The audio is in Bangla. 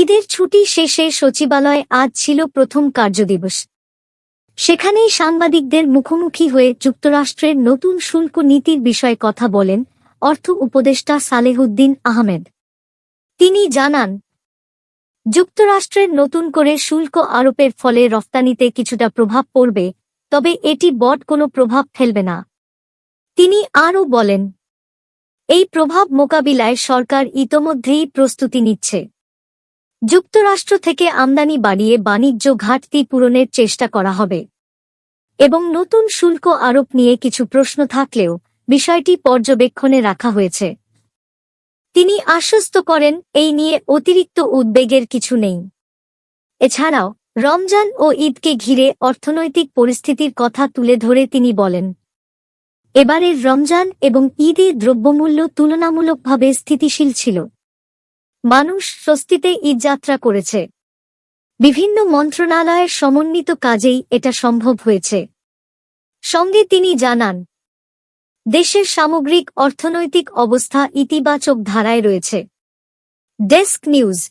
ঈদের ছুটি শেষে সচিবালয়ে আজ ছিল প্রথম কার্যদিবস। সেখানেই সাংবাদিকদের মুখোমুখি হয়ে যুক্তরাষ্ট্রের নতুন শুল্ক নীতির বিষয়ে কথা বলেন অর্থ উপদেষ্টা সালেহুদ্দিন আহমেদ। তিনি জানান, যুক্তরাষ্ট্রের নতুন করে শুল্ক আরোপের ফলে রফতানিতে কিছুটা প্রভাব পড়বে, তবে এটি বট কোনো প্রভাব ফেলবে না। তিনি আরও বলেন, এই প্রভাব মোকাবিলায় সরকার ইতোমধ্যেই প্রস্তুতি নিচ্ছে। যুক্তরাষ্ট্র থেকে আমদানি বাড়িয়ে বাণিজ্য ঘাটতি পূরণের চেষ্টা করা হবে। এবং নতুন শুল্ক আরোপ নিয়ে কিছু প্রশ্ন থাকলেও বিষয়টি পর্যবেক্ষণে রাখা হয়েছে। তিনি আশ্বস্ত করেন, এই নিয়ে অতিরিক্ত উদ্বেগের কিছু নেই। এছাড়াও, রমজান ও ঈদকে ঘিরে অর্থনৈতিক পরিস্থিতির কথা তুলে ধরে তিনি বলেন, এবারের রমজান এবং ঈদে দ্রব্যমূল্য তুলনামূলকভাবে স্থিতিশীল ছিল। মানুষ স্বস্তিতে ঈদ যাত্রা করেছে। বিভিন্ন মন্ত্রণালয়ের সমন্বিত কাজেই এটা সম্ভব হয়েছে। সঙ্গে তিনি জানান, দেশের সামগ্রিক অর্থনৈতিক অবস্থা ইতিবাচক ধারায় রয়েছে। Desk news.